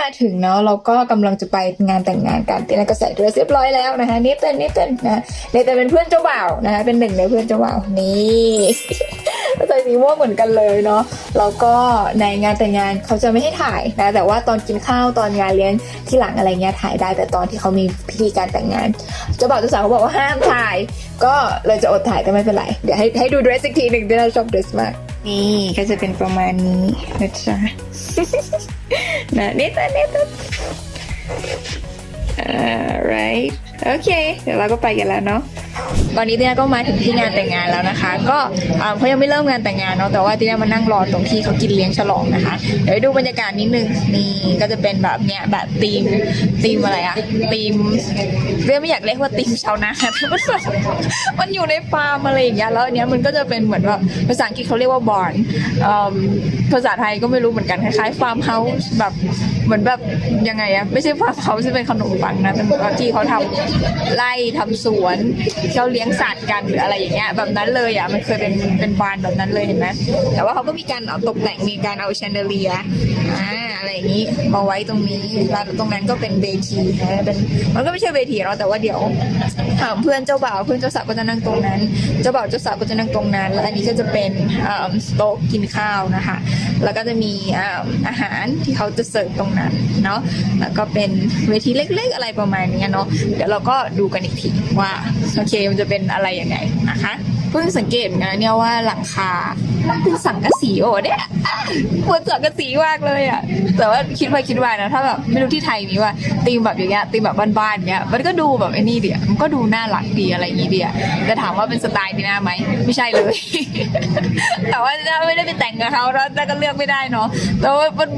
มาถึงเนาะเราก็กำลังจะไปงานแต่งงานกันตีน่ก็ใส่เดรสเรียบร้อยแล้วนะคะนเธอร์เนเธอร์นะเนเธอร์เป็นเพื่อนเจ้าบ่าวนะคะเป็นหนึ่งในเพื่อนเจ้าบ่าวนี่ใส่สีม่วงเหมือนกันเลยเนาะแล้วก็ในงานแต่งงานเขาจะไม่ให้ถ่ายนะ แต่ว่าตอนกินข้าวตอนงานเลี้ยงที่หลังอะไรเงี้ยถ่ายได้ แต่ตอนที่เขามีพิธีการแต่งงานเจ้าบ่าวเจ้าสาวเขาบอกว่าห้ามถ่าย ก็เลยจะอดถ่ายก็ไม่เป็นไรเดี๋ยวให้ให้ดูเดรสอีกทีหนึ่งที่เราชอบเดรสมาก นี่ก็จะเป็นประมาณนี้นะจ๊ะนะนิดนิดนิด alright โอเค เดี๋ยวเราก็ไปกันแล้วเนาะ ตอนนี้ตีน่าก็มาถึงที่งานแต่งงานแล้วนะคะ ก็อ่าเขายังไม่เริ่มงานแต่งงานเนาะแต่ว่าตีน่ามานั่งรอตรงที่เขากินเลี้ยงฉลองนะคะ เดี๋ยวดูบรรยากาศนิดนึงนี่ก็จะเป็นแบบเนี้ยแบบธีมธีมอะไรอะธีมเรียกไม่อยากเรียกว่าธีมชาวนาแต่มันมันอยู่ในฟาร์มอะไรอย่างเงี้ยแล้วอันเนี้ยมันก็จะเป็นเหมือนแบบภาษาอังกฤษเขาเรียกว่าบอนภาษาไทยก็ไม่รู้เหมือนกันคล้ายๆฟาร์มเฮาส์แบบเหมือนแบบยังไงอะไม่ใช่ฟาร์มเฮาส์ที่เป็นขนมปังนะแต่ที่เขาทำไร่ทำสวนเขาเลี้ยงสัตว์กันหรืออะไรอย่างเงี้ยแบบนั้นเลยอะมันเคยเป็นเป็นบานแบบนั้นเลยเห็นไหมแต่ว่าเขาก็มีการเอาตกแต่งมีการเอาแชนเดเลียอ่าอะไรอย่างงี้มาไว้ตรงนี้แล้วตรงนั้นก็เป็นเวทีนะเป็นมันก็ไม่ใช่เวทีหรอกแต่ว่าเดี๋ยวเพื่อนเจ้าบ่าวเพื่อนเจ้าสาวก็จะนั่งตรงนั้น เจ้าบ่าวเจ้าสาวก็จะนั่งตรงนั้น แล้วอันนี้ก็จะเป็นอ่าโต๊ะกินข้าวนะคะแล้วก็จะมีอาหารที่เขาจะเสิร์ฟตรงนั้นเนาะแล้วก็เป็นเวทีเล็ก ๆ อะไรประมาณนี้เนาะเดี๋ยวเราก็ดูกันอีกทีว่า โอเคมันจะเป็นอะไรยังไงนะคะ เพิ่งสังเกตเหมือนกันนะเนี่ยว่าหลังคาเป็นสังกะสีโอ้เนี่ยควรสังกะสีมากเลยอะแต่ว่าคิดไปคิดมานะถ้าแบบไม่รู้ที่ไทยมีว่าตีมแบบอย่างเงี้ยตีมแบบบ้านๆเงี้ยมันก็ดูแบบไอ้นี่เดียมันก็ดูน่ารักดีอะไรอย่างงี้เดียแต่ถามว่าเป็นสไตล์ดีน่าไหมไม่ใช่เลย แต่ว่าไม่ได้ไปแต่งกับเขาแล้วแต่ก็เลือกไม่ได้เนาะแต่ว่ามัน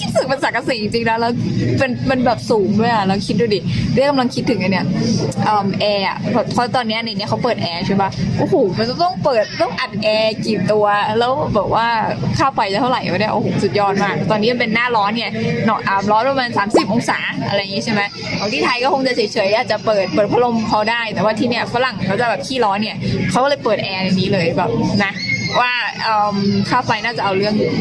คิดสึกมันสังกะสีจริงๆนะแล้วเป็นมันแบบสูงด้วยอะแล้วคิดดูดิเรียกกำลังคิดถึงไอเนี่ยแอร์อะเพราะตอนนี้ในเนี้ยเขาเปิดแอร์ใช่ปะโอ้โหมันจะต้องเปิดต้องอัดแอร์กี่ตัว แล้วแบบว่าค่าไฟจะเท่าไหร่วะเนี่ยโอ้โหสุดยอดมาก ตอนนี้มันเป็นหน้าร้อนเนี่ยเนาะอ่าร้อนประมาณ30 องศาอะไรอย่างงี้ใช่ไหมของที่ไทยก็คงจะเฉยๆอาจจะเปิดเปิดพัดลมพอได้ แต่ว่าที่เนี่ยฝรั่งเขาจะแบบขี้ร้อนเนี่ยเขาก็เลยเปิดแอร์ในนี้เลยแบบนะว่าค่าไฟน่าจะเอาเรื่องอยู่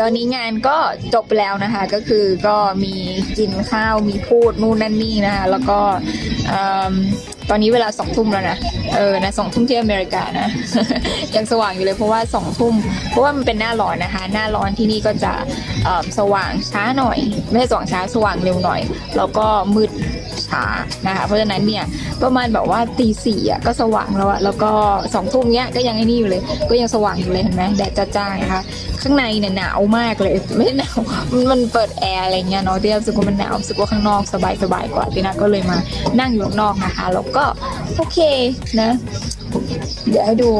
ตอนนี้งานก็จบแล้วนะคะ ก็คือก็มีกินข้าวมีพูดนู่นนั่นนี่นะคะ แล้วก็ตอนนี้เวลาสองทุ่มแล้วนะ เออ นะสองทุ่มที่อเมริกานะ ยังสว่างอยู่เลยเพราะว่าสองทุ่ม เพราะว่ามันเป็นหน้าร้อนนะคะ หน้าร้อนที่นี่ก็จะสว่างช้าหน่อย ไม่ใช่สว่างช้า สว่างเร็วหน่อย แล้วก็มืดช้านะคะ เพราะฉะนั้นเนี่ย ประมาณแบบว่าตีสี่อะก็สว่างแล้วอะแล้วก็สองทุ่มเนี้ยก็ยังไอ้นี่อยู่เลย ก็ยังสว่างอยู่เลยเห็นไหมแดดจ้าๆนะคะข้างในเนี่ยหนาวมากเลย ไม่หนาวมันเปิดแอร์อะไรเงี้ยเนาะที่รู้สึกว่ามันหนาวรู้สึกว่าข้างนอกสบายสบายกว่าที่น่าก็เลยมานั่งอยู่ข้างนอกนะคะ แล้วก็โอเคนะ เดี๋ยวให้ดู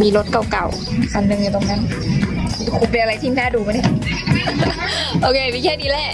มีรถเก่าๆคันหนึงอยู่ตรงนั้นคุณเป็นอะไรที่น่าดูไหมเนี่ย โอเค มีแค่นี้แหละ